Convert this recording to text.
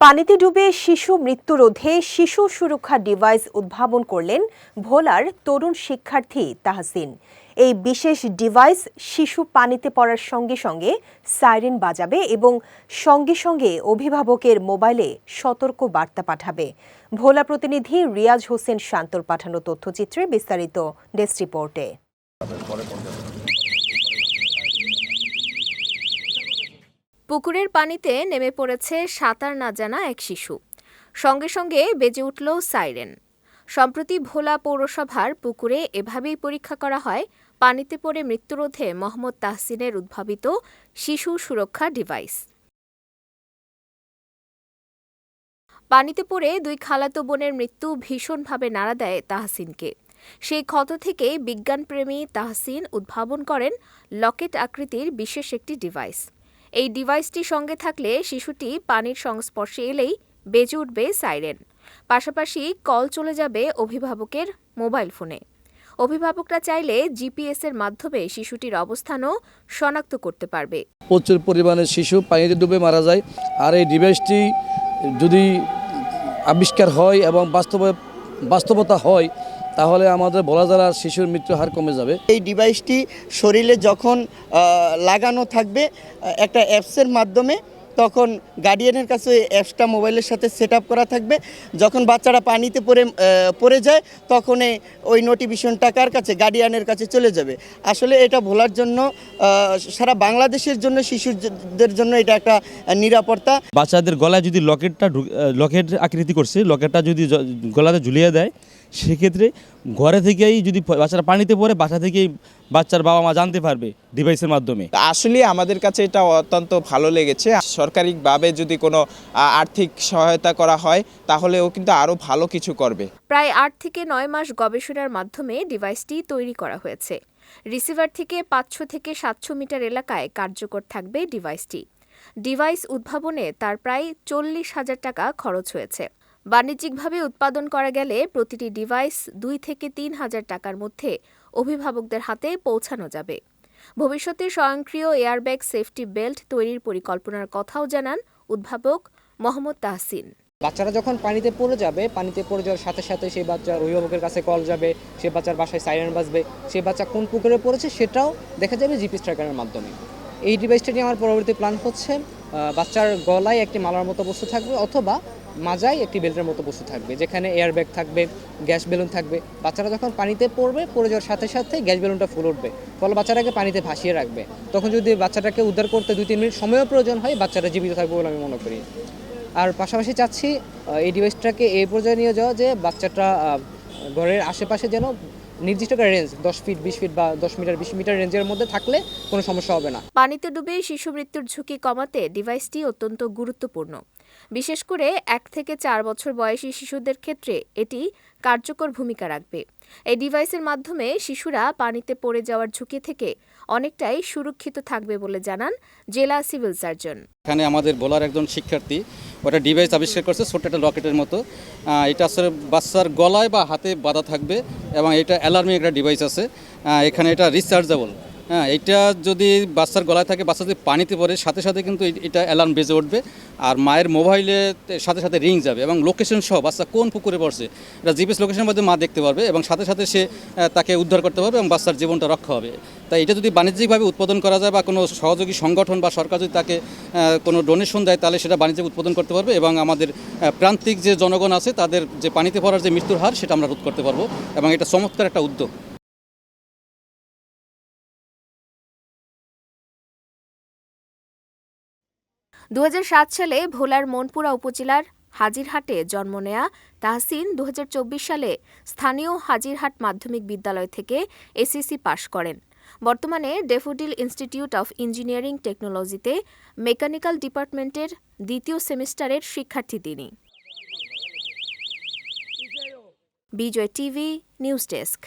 পানিতে ডুবে শিশু মৃত্যু রোধে শিশু সুরক্ষা ডিভাইস উদ্ভাবন করলেন ভোলার তরুণ শিক্ষার্থী তাহসিন। এই বিশেষ ডিভাইস শিশু পানিতে পড়ার সঙ্গে সঙ্গে সাইরেন বাজাবে এবং সঙ্গে সঙ্গে অভিভাবকের মোবাইলে সতর্ক বার্তা পাঠাবে। ভোলা প্রতিনিধি রিয়াজ হোসেন শান্তর পাঠানো তথ্যচিত্রে বিস্তারিত ডেস্ক রিপোর্টে। পুকুরের পানিতে নেমে পড়েছে সাঁতার না জানা এক শিশু। সঙ্গে সঙ্গে বেজে উঠল সাইরেন। সম্প্রতি ভোলা পৌরসভার পুকুরে এভাবেই পরীক্ষা করা হয়, পানিতে পড়ে মৃত্যুরোধে মোহাম্মদ তাহসিনের উদ্ভাবিত শিশু সুরক্ষা ডিভাইস। পানিতে পড়ে দুই খালাতো বোনের মৃত্যু ভীষণভাবে নাড়া দেয় তাহসিনকে। সেই ক্ষত থেকে বিজ্ঞানপ্রেমী তাহসিন উদ্ভাবন করেন লকেট আকৃতির বিশেষ একটি ডিভাইস। এই ডিভাইসটি সঙ্গে থাকলে শিশুটি পানির সংস্পর্শে এলেই বেজে উঠবে সাইরেন পাশাপাশি কল চলে যাবে অভিভাবকের মোবাইল ফোনে অভিভাবকরা চাইলে জিপিএস এর মাধ্যমে শিশুটির অবস্থানও শনাক্ত করতে পারবে। প্রচুর পরিমাণে শিশু পানিতে ডুবে মারা যায়। আর এই ডিভাইসটি যদি আবিষ্কার হয় এবং বাস্তবে বাস্তবতা হয় তাহলে আমাদের বলা যারা শিশুর মৃত্যু হার কমে যাবে। এই ডিভাইসটি শরীরে যখন লাগানো থাকবে একটা অ্যাপসের মাধ্যমে তখন গার্ডিয়ানের কাছে অ্যাপসটা মোবাইলের সাথে সেট করা থাকবে। যখন বাচ্চারা পানিতে পড়ে পড়ে যায়, তখন ওই নোটিফিকেশনটা কার কাছে? গার্ডিয়ানের কাছে চলে যাবে। আসলে এটা ভোলার জন্য সারা বাংলাদেশের জন্য, শিশুদের জন্য এটা একটা নিরাপত্তা। বাচ্চাদের গলায় যদি লকেটটা লকেট আকৃতি করছে লকেটটা যদি গলাতে ঝুলিয়ে দেয়, সেক্ষেত্রে ঘরে থেকেই যদি বাচ্চারা পানিতে পড়ে, বাসা থেকেই বাচ্চার বাবা মা জানতে পারবে ডিভাইসের মাধ্যমে। আসলে আমাদের কাছে এটা অত্যন্ত ভালো লেগেছে। সরকারিভাবে যদি কোনো আর্থিক সহায়তা করা হয় তাহলেও কিন্তু আরও ভালো কিছু করবে। প্রায় আট থেকে নয় মাস গবেষণার মাধ্যমে ডিভাইসটি তৈরি করা হয়েছে। রিসিভার থেকে পাঁচশো থেকে সাতশো মিটার এলাকায় কার্যকর থাকবে ডিভাইসটি ডিভাইস উদ্ভাবনে তার প্রায় চল্লিশ হাজার টাকা খরচ হয়েছে। বাণিজ্যিকভাবে উৎপাদন করা গেলে প্রতিটি ডিভাইস দুই থেকে তিন হাজার টাকার মধ্যে অভিভাবকদের হাতে পৌঁছানো যাবে। ভবিষ্যতে স্বয়ংক্রিয় এয়ারব্যাগ সেফটি বেল্ট তৈরির পরিকল্পনার কথাও জানান উদ্ভাবক মোহাম্মদ তাহসিন। বাচ্চারা যখন পানিতে পড়ে যাবে, পানিতে পড়ে যাওয়ার সাথে সাথে সেই বাচ্চার অভিভাবকের কাছে কল যাবে, সে বাচ্চার বাসায় সাইরেন বাজবে, সে বাচ্চা কোন পুকুরে পড়েছে সেটাও দেখা যাবে জিপি স্ট্রাইকারের মাধ্যমে। এই ডিভাইসটা নিয়ে আমার পরবর্তী প্ল্যান হচ্ছে বাচ্চার গলায় একটি মালার মতো বস্তু থাকবে অথবা মাজায় একটি বেল্টের মতো বস্তু থাকবে, যেখানে এয়ার ব্যাগ থাকবে, গ্যাস বেলুন থাকবে। বাচ্চারা যখন পানিতে পড়বে, পড়ে যাওয়ার সাথে সাথে গ্যাস বেলুনটা ফুল উঠবে। ফলে বাচ্চাটাকে পানিতে ভাসিয়ে রাখবে। তখন যদি বাচ্চাটাকে উদ্ধার করতে দুই তিন মিনিট সময়ও প্রয়োজন হয় বাচ্চাটা জীবিত থাকবে বলে আমি মনে করি। আর পাশাপাশি চাচ্ছি এই ডিভাইসটাকে এই পর্যায়ে নিয়ে যাওয়া যে বাচ্চাটা ঘরের আশেপাশে যেন নির্দিষ্ট একটা রেঞ্জ দশ ফিট বিশ ফিট বা দশ মিটার বিশ মিটার রেঞ্জের মধ্যে থাকলে কোনো সমস্যা হবে না। পানিতে ডুবে শিশু মৃত্যুর ঝুঁকি কমাতে ডিভাইসটি অত্যন্ত গুরুত্বপূর্ণ। বিশেষ করে এক থেকে চার বছর বয়সী শিশুদের ক্ষেত্রে এটি কার্যকর ভূমিকা রাখবে। এই ডিভাইসের মাধ্যমে শিশুরা পানিতে পড়ে যাওয়ার ঝুঁকি থেকে অনেকটাই সুরক্ষিত থাকবে বলে জানান জেলা সিভিল সার্জন। এখানে আমাদের বলার একজন শিক্ষার্থী, ওটা ডিভাইস আবিষ্কার করছে ছোট্ট একটা রকেটের মতো। এটা আসলে বাচ্চার গলায় বা হাতে বাঁধা থাকবে এবং এটা অ্যালার্মিং একটা ডিভাইস আছে। এখানে এটা রিচার্জেবল হ্যাঁ এটা যদি বাচ্চার গলায় থাকে, বাচ্চা যদি পানিতে পড়ে, সাথে সাথে কিন্তু এটা অ্যালার্ম বেজে উঠবে। আর মায়ের মোবাইলে সাথে সাথে রিং যাবে এবং লোকেশন সহ বাচ্চা কোন পুকুরে পড়ছে, এটা জিপিএস লোকেশনের মধ্যে মা দেখতে পারবে এবং সাথে সাথে সে তাকে উদ্ধার করতে পারবে এবং বাচ্চার জীবনটা রক্ষা হবে। তাই এটা যদি বাণিজ্যিকভাবে উৎপাদন করা যায় বা কোনো সহযোগী সংগঠন বা সরকার যদি তাকে কোনো ডোনেশন দেয়, তাহলে সেটা বাণিজ্যিক উৎপাদন করতে পারবে এবং আমাদের প্রান্তিক যে জনগণ আছে, তাদের যে পানিতে পড়ার যে মৃত্যুর হার, সেটা আমরা রোধ করতে পারব এবং এটা চমৎকার একটা উদ্যোগ। দু হাজার সাত সালে ভোলার মনপুরা উপজেলার হাজিরহাটে জন্ম নেয়া তাহসিন দু হাজার চব্বিশ সালে স্থানীয় হাজিরহাট মাধ্যমিক বিদ্যালয় থেকে এসএসসি পাশ করেন। বর্তমানে ডেফোডিল ইনস্টিটিউট অফ ইঞ্জিনিয়ারিং টেকনোলজিতে মেকানিক্যাল ডিপার্টমেন্টের দ্বিতীয় সেমিস্টারের শিক্ষার্থী তিনি। Bijoy TV, news desk.